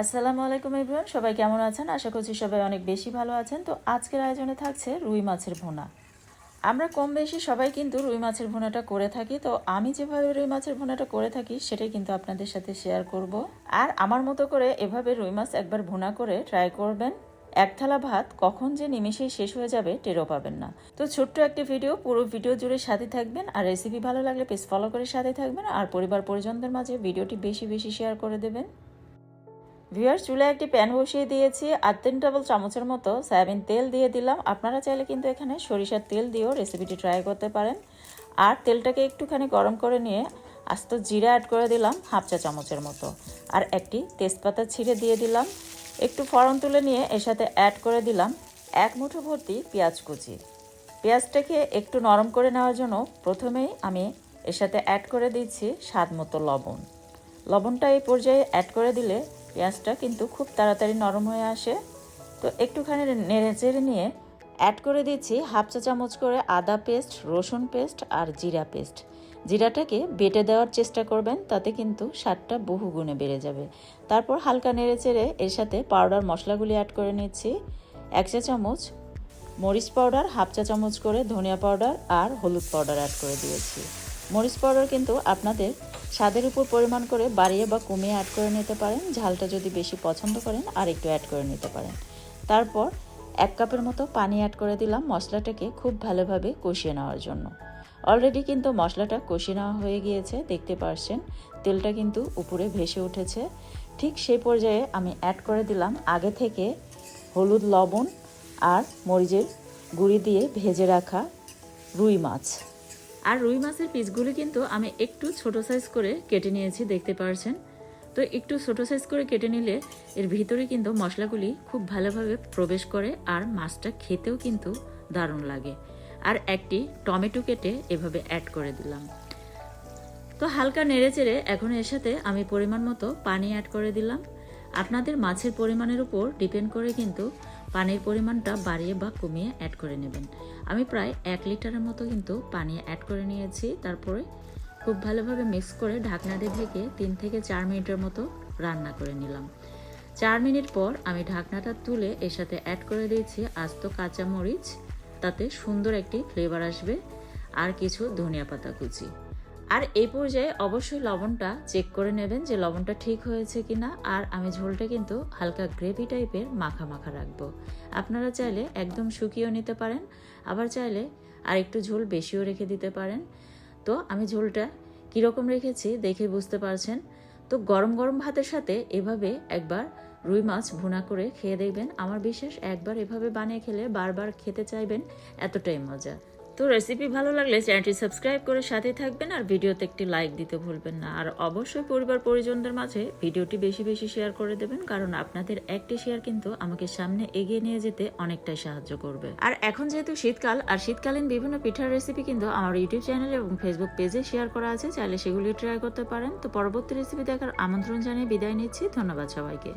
আসসালামু আলাইকুম ইব্রাহিম সবাই কেমন আছেন? আশা করছি সবাই অনেক বেশি ভালো আছেন। তো আজকের আয়োজনে থাকছে রুই মাছের ভুনা। আমরা কম বেশি সবাই কিন্তু রুই মাছের ভুনাটা করে থাকি। তো আমি যেভাবে রুই মাছের ভুনাটা করে থাকি, সেটাই কিন্তু আপনাদের সাথে শেয়ার করব। আর আমার মতো করে এভাবে রুই মাছ একবার ভুনা করে ট্রাই করবেন। এক থালা ভাত কখন যে নিমেষেই শেষ হয়ে যাবে, টেরও পাবেন না। তো ছোট্ট একটি ভিডিও, পুরো ভিডিও জুড়ে সাথে থাকবেন। আর রেসিপি ভালো লাগলে পেজ ফলো করে সাথে থাকবেন। আর পরিবার পরিজনদের মাঝে ভিডিওটি বেশি বেশি শেয়ার করে দেবেন। ভিউয়ার চুলে একটি প্যান বসিয়ে দিয়েছি। আর তিন টেবিল চামচের মতো সয়াবিন তেল দিয়ে দিলাম। আপনারা চাইলে কিন্তু এখানে সরিষার তেল দিয়েও রেসিপিটি ট্রাই করতে পারেন। আর তেলটাকে একটুখানি গরম করে নিয়ে আস্ত জিরা অ্যাড করে দিলাম, হাফ চা চামচের মতো। আর একটি তেজপাতা ছিঁড়ে দিয়ে দিলাম। একটু ফড়ন তুলে নিয়ে এর সাথে অ্যাড করে দিলাম এক মুঠো ভর্তি পেঁয়াজ কুচি। পেঁয়াজটাকে একটু নরম করে নেওয়ার জন্য প্রথমেই আমি এর সাথে অ্যাড করে দিচ্ছি স্বাদ মতো লবণ। লবণটা এই পর্যায়ে অ্যাড করে দিলে পেঁয়াজটা কিন্তু খুব তাড়াতাড়ি নরম হয়ে আসে। তো একটুখানি নেড়ে চেড়ে নিয়ে অ্যাড করে দিচ্ছি হাফ চা চামচ করে আদা পেস্ট, রসুন পেস্ট আর জিরা পেস্ট। জিরাটাকে বেটে দেওয়ার চেষ্টা করবেন, তাতে কিন্তু স্বাদটা বহু গুণে বেড়ে যাবে। তারপর হালকা নেড়ে চেড়ে এর সাথে পাউডার মশলাগুলি অ্যাড করে নিচ্ছি। এক চা চামচ মরিচ পাউডার হাফ চা চামচ করে ধনিয়া পাউডার আর হলুদ পাউডার অ্যাড করে দিয়েছি। মরিচ পাউডার কিন্তু আপনাদের স্বাদের উপর পরিমাণ করে বাড়িয়ে বা কমিয়ে অ্যাড করে নিতে পারেন। ঝালটা যদি বেশি পছন্দ করেন আর একটু অ্যাড করে নিতে পারেন। তারপর এক কাপের মতো পানি অ্যাড করে দিলাম মশলাটাকে খুব ভালোভাবে কষিয়ে নেওয়ার জন্য। অলরেডি কিন্তু মশলাটা কষিয়ে নেওয়া হয়ে গিয়েছে, দেখতে পারছেন। তেলটা কিন্তু উপরে ভেসে উঠেছে। ঠিক সেই পর্যায়ে আমি অ্যাড করে দিলাম আগে থেকে হলুদ, লবণ আর মরিচের গুঁড়ি দিয়ে ভেজে রাখা রুই মাছ। আর রুই মাছের পিসগুলি কিন্তু আমি একটু ছোট সাইজ করে কেটে নিয়েছি, দেখতে পারছেন? তো একটু ছোট সাইজ করে কেটে নিলে এর ভিতরে কিন্তু মশলাগুলি খুব ভালোভাবে প্রবেশ করে আর মাছটা খেতেও কিন্তু দারুণ লাগে। আর একটি টমেটো কেটে এভাবে অ্যাড করে দিলাম। তো হালকা নেড়ে চেড়ে এখন এর সাথে আমি পরিমাণ মতো পানি অ্যাড করে দিলাম। আপনাদের মাছের পরিমাণের উপর ডিপেন্ড করে কিন্তু পানির পরিমাণটা বাড়িয়ে বা কমিয়ে অ্যাড করে নেবেন। আমি প্রায় এক লিটারের মতো কিন্তু পানি অ্যাড করে নিয়েছি। তারপরে খুব ভালোভাবে মিক্স করে ঢাকনা দিয়ে ঢেকে তিন থেকে চার মিনিটের মতো রান্না করে নিলাম। চার মিনিট পর আমি ঢাকনাটা তুলে এর সাথে অ্যাড করে দিয়েছি আস্ত কাঁচা মরিচ তাতে সুন্দর একটি ফ্লেভার আসবে। আর কিছু ধনিয়া পাতা কুচি। আর এই পর্যায়ে অবশ্যই লবণটা চেক করে নেবেন যে লবণটা ঠিক হয়েছে কিনা। আর আমি ঝোলটা কিন্তু হালকা গ্রেভি টাইপের মাখা মাখা রাখব। আপনারা চাইলে একদম শুকিয়েও নিতে পারেন, আবার চাইলে আর একটু ঝোল বেশিও রেখে দিতে পারেন। তো আমি ঝোলটা কীরকম রেখেছি দেখে বুঝতে পারছেন। তো গরম গরম ভাতের সাথে এভাবে একবার রুই মাছ ভুনা করে খেয়ে দেখবেন। আমার বিশেষ একবার এভাবে বানিয়ে খেলে বারবার খেতে চাইবেন, এতটাই মজা। তো রেসিপি ভালো লাগলে চ্যানেলটি সাবস্ক্রাইব করে সাথে থাকবেন আর ভিডিওতে একটি লাইক দিতে ভুলবেন না। আর অবশ্যই পরিবার পরিজনদের মাঝে ভিডিওটি বেশি বেশি শেয়ার করে দেবেন, কারণ আপনাদের একটি শেয়ার কিন্তু আমাকে সামনে এগিয়ে নিয়ে যেতে অনেকটাই সাহায্য করবে। আর এখন যেহেতু শীতকাল, আর শীতকালীন বিভিন্ন পিঠার রেসিপি কিন্তু আমার ইউটিউব চ্যানেল এবং ফেসবুক পেজে শেয়ার করা আছে, চাইলে সেগুলি ট্রাই করতে পারেন। তো পরবর্তী রেসিপি দেখার আমন্ত্রণ জানিয়ে বিদায় নিচ্ছি, ধন্যবাদ সবাইকে।